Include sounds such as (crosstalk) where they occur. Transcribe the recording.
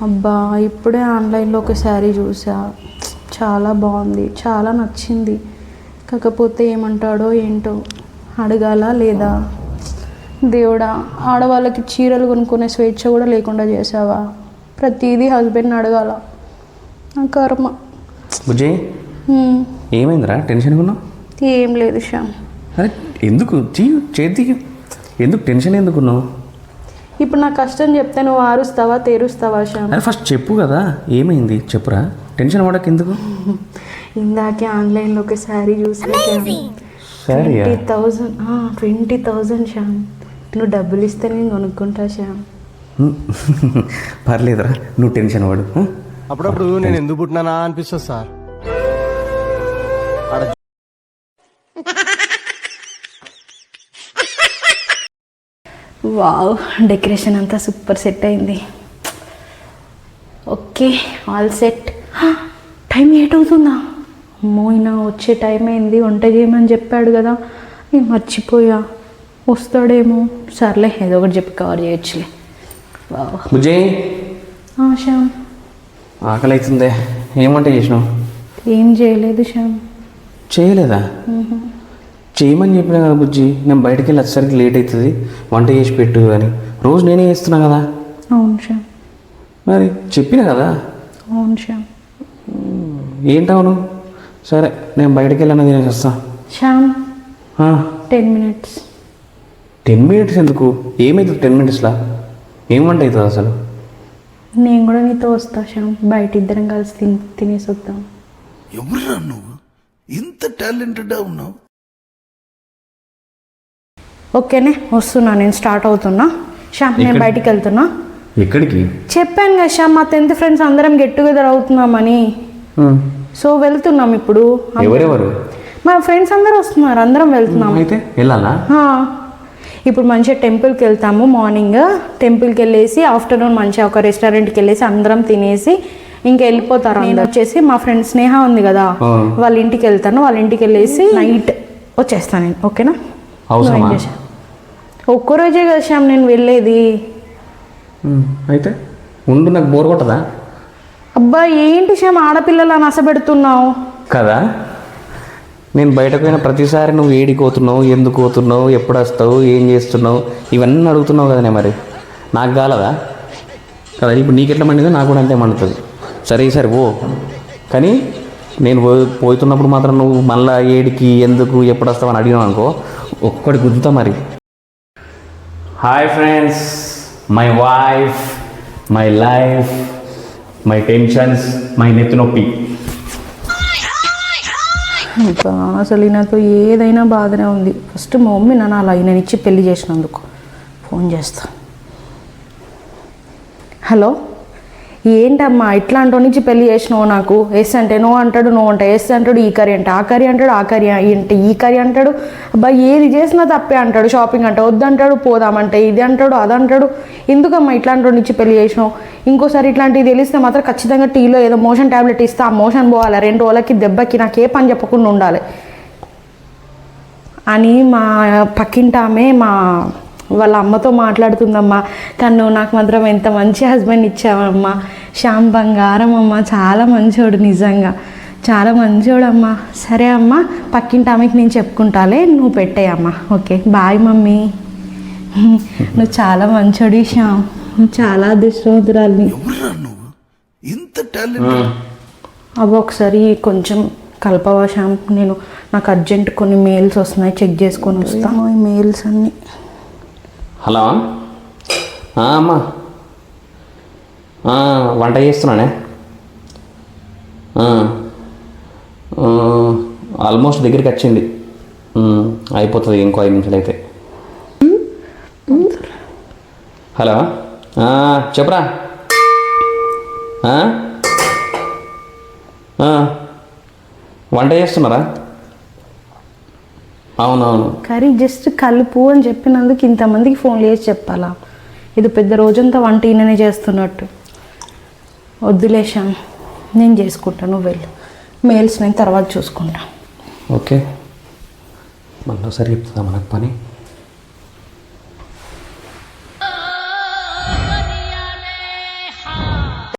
అబ్బా ఇప్పుడే ఆన్లైన్లో ఒక శారీ చూసా. చాలా బాగుంది చాలా నచ్చింది. కాకపోతే ఏమంటాడో ఏంటో అడగాలా లేదా? దేవుడా ఆడవాళ్ళకి చీరలు కొనుక్కునే స్వేచ్ఛ కూడా లేకుండా చేసావా ప్రతిదీ హస్బెండ్ని అడగాల? నా కర్మ. బుజ్జి ఏమైందిరా? టెన్షన్ ఉన్నావు? ఏం లేదు శ్యామ్. అరే ఎందుకు? చేతికి ఎందుకు? టెన్షన్ ఎందుకున్నావు ఇప్పుడు నా కష్టం చెప్తే నువ్వు ఆరుస్తావా తెరుస్తావా శ్యామ్? అరే ఫస్ట్ చెప్పు కదా. ఏమైంది? చెప్పురా. టెన్షన్ పడక ఎందుకు ఇందాకే ఆన్లైన్లో ఒక శారీ చూసా సరే twenty thousand twenty thousand Shyam. నువ్వు డబ్బులు ఇస్తే నేను కొనుక్కుంటా శ్యామ్. (laughs) పర్లేదురా నువ్వు టెన్షన్ పడు? అప్పుడప్పుడు నేను ఎందుకు పుట్టినానా అనిపిస్తుంది సార్. వావ్ డెకరేషన్ అంతా సూపర్ సెట్ అయింది. Okay all set. Time eight అవుతుందా? అమ్మో ఈయన వచ్చే టైం అయింది వంట చేయమని చెప్పాడు కదా. నేను మర్చిపోయా. వస్తాడేమో. సర్లే ఏదో ఒకటి చెప్పి కవర్ చేయొచ్చులే. శ్యామ్. ఆకలి అవుతుందే ఏం వంట చేసినావు? ఏం చేయలేదు శ్యామ్. చేయలేదా? చేయమని చెప్పినా కదా బుజ్జి. నేను బయటికి వెళ్ళి వచ్చేసరికి లేట్ అవుతుంది. వంట చేసి పెట్టు అని. రోజు నేనే చేస్తున్నా కదా. అవును శ్యామ్. మరి చెప్పిన కదా. అవును శ్యామ్. ఏంటవును సరే నేను బయటికి వెళ్ళాను తినేసి వస్తా. Shyam. Ten minutes. Ten minutes ఎందుకు? ఏమవుతుంది టెన్ మినిట్స్లా? ఏం వంట అవుతుంది అసలు? నేను కూడా నీతో వస్తా శ్యామ్. బయట ఇద్దరం కలిసి తిని తినేసి వద్దాం. ఎవరురా నువ్వు? ఇంత టాలెంటెడ్ ఉన్నావు. ఓకేనే వస్తున్నా నేను స్టార్ట్ అవుతున్నా. శ్యామ్ నేను? బయటికి వెళ్తున్నా ఎక్కడికి? చెప్పాను కదా శ్యామ్ మా టెన్త్ ఫ్రెండ్స్ అందరం గెట్ టుగెదర్ అవుతున్నామని. సో వెళ్తున్నాం ఇప్పుడు. ఎవరెవరు? మా ఫ్రెండ్స్ అందరూ వస్తున్నారు అందరం వెళ్తున్నాం. అయితే వెళ్ళాలా? ఇప్పుడు మంచిగా టెంపుల్కి వెళ్తాము మార్నింగ్. టెంపుల్కి వెళ్ళేసి ఆఫ్టర్నూన్ మంచిగా ఒక రెస్టారెంట్కి వెళ్ళేసి అందరం తినేసి ఇంకా వెళ్ళిపోతారు నేను వచ్చేసి మా ఫ్రెండ్ స్నేహ ఉంది కదా. వాళ్ళ ఇంటికి వెళ్తాను. వాళ్ళ ఇంటికి వెళ్ళేసి నైట్ వచ్చేస్తాను నేను. ఓకేనా? అవసరమా? ఒక్కరోజే కదా శ్యామ్ నేను వెళ్ళేది. అయితే ఉండు నాకు బోర్ కొట్టదా? అబ్బా ఏంటి శ్యామ్ ఆడపిల్లలా నసబెడుతున్నావు? కదా? నేను బయటకు పోయిన ప్రతిసారి నువ్వు ఏడికి పోతున్నావు ఎందుకు పోతున్నావు ఎప్పుడు వస్తావు ఏం చేస్తున్నావు ఇవన్నీ అడుగుతున్నావు కదనే మరి. నాకు కాలదా? కదా ఇప్పుడు నీకు ఎట్లా మండిందో నాకు కూడా అంతే మండుతుంది. సరే సరే ఓ కానీ నేను పో- పోతున్నప్పుడు మాత్రం నువ్వు మళ్ళా ఏడికి ఎందుకు ఎప్పుడు వస్తావు అని అడిగినావు అనుకో ఒక్కడి గుద్దుతా మరి. Hi friends my wife my life my tensions my నెత్తి నొప్పి ఇంకా అసలు నాతో ఏదైనా బాధనే ఉంది. ఫస్ట్ మా మమ్మీ నన్ను అలా ఈయన ఇచ్చి పెళ్ళి చేసినందుకు ఫోన్ చేస్తా. హలో? ఏంటమ్మా ఇట్లాంటి నుంచి పెళ్ళి చేసినావు నాకు? ఎస్ అంటే నో అంటాడు నో అంట ఎస్ అంటాడు ఈ కర్రీ అంటే ఆ కర్రీ అంటాడు ఆ కర్రీ అంటే ఈ కర్రీ అంటాడు. అబ్బా ఏది చేసినా తప్పే అంటాడు షాపింగ్ అంటే వద్దంటాడు పోదామంటే ఇది అంటాడు అది అంటాడు. ఎందుకమ్మా ఇట్లాంటి నుంచి పెళ్ళి చేసినావు? ఇంకోసారి ఇట్లాంటివి తెలిస్తే మాత్రం ఖచ్చితంగా టీలో ఏదో మోషన్ ట్యాబ్లెట్ ఇస్తే ఆ మోషన్ పోవాలి? రెండు రోజులకి దెబ్బకి నాకు ఏ పని చెప్పకుండా ఉండాలి. అని మా పక్కింటామే మా వాళ్ళ అమ్మతో మాట్లాడుతుందమ్మా. నువ్వు నాకు మాత్రం ఎంత మంచి హస్బెండ్ ఇచ్చావమ్మా. శ్యామ్ బంగారం అమ్మ. చాలా మంచోడు నిజంగా. చాలా మంచోడు అమ్మా సరే అమ్మా పక్కింటి ఆమెకి నేను చెప్పుకుంటాలే. నువ్వు పెట్టేయమ్మా ఓకే బాయ్ మమ్మీ. నువ్వు చాలా మంచోడి శ్యామ్. చాలా అదృష్టవంతురాలిని ఎవరురా నువ్వు? ఇంత టాలెంట్ అవి ఒకసారి కొంచెం కలపవా శ్యామ్? నేను నాకు అర్జెంట్ కొన్ని మెయిల్స్ వస్తున్నాయి. చెక్ చేసుకొని వస్తాను ఈ మెయిల్స్ అన్నీ. హలో. అమ్మా. వంట చేస్తున్నానే? ఆల్మోస్ట్ దగ్గరికి వచ్చింది. అయిపోతుంది ఇంకో ఐదు నిమిషాలు అయితే. హలో. చెప్పరా. వంట చేస్తున్నారా? అవునవును. కర్రీ జస్ట్ కలుపు అని చెప్పినందుకు ఇంతమందికి ఫోన్ చేసి చెప్పాలా? ఇది పెద్ద రోజంతా వంట ఈయననే చేస్తున్నట్టు. వద్దులేశాం నేను చేసుకుంటా నువ్వు వెళ్ళు. మెయిల్స్ నేను తర్వాత చూసుకుంటా. ఓకే. మళ్ళీ సరి చెప్తుందా మనకు పని?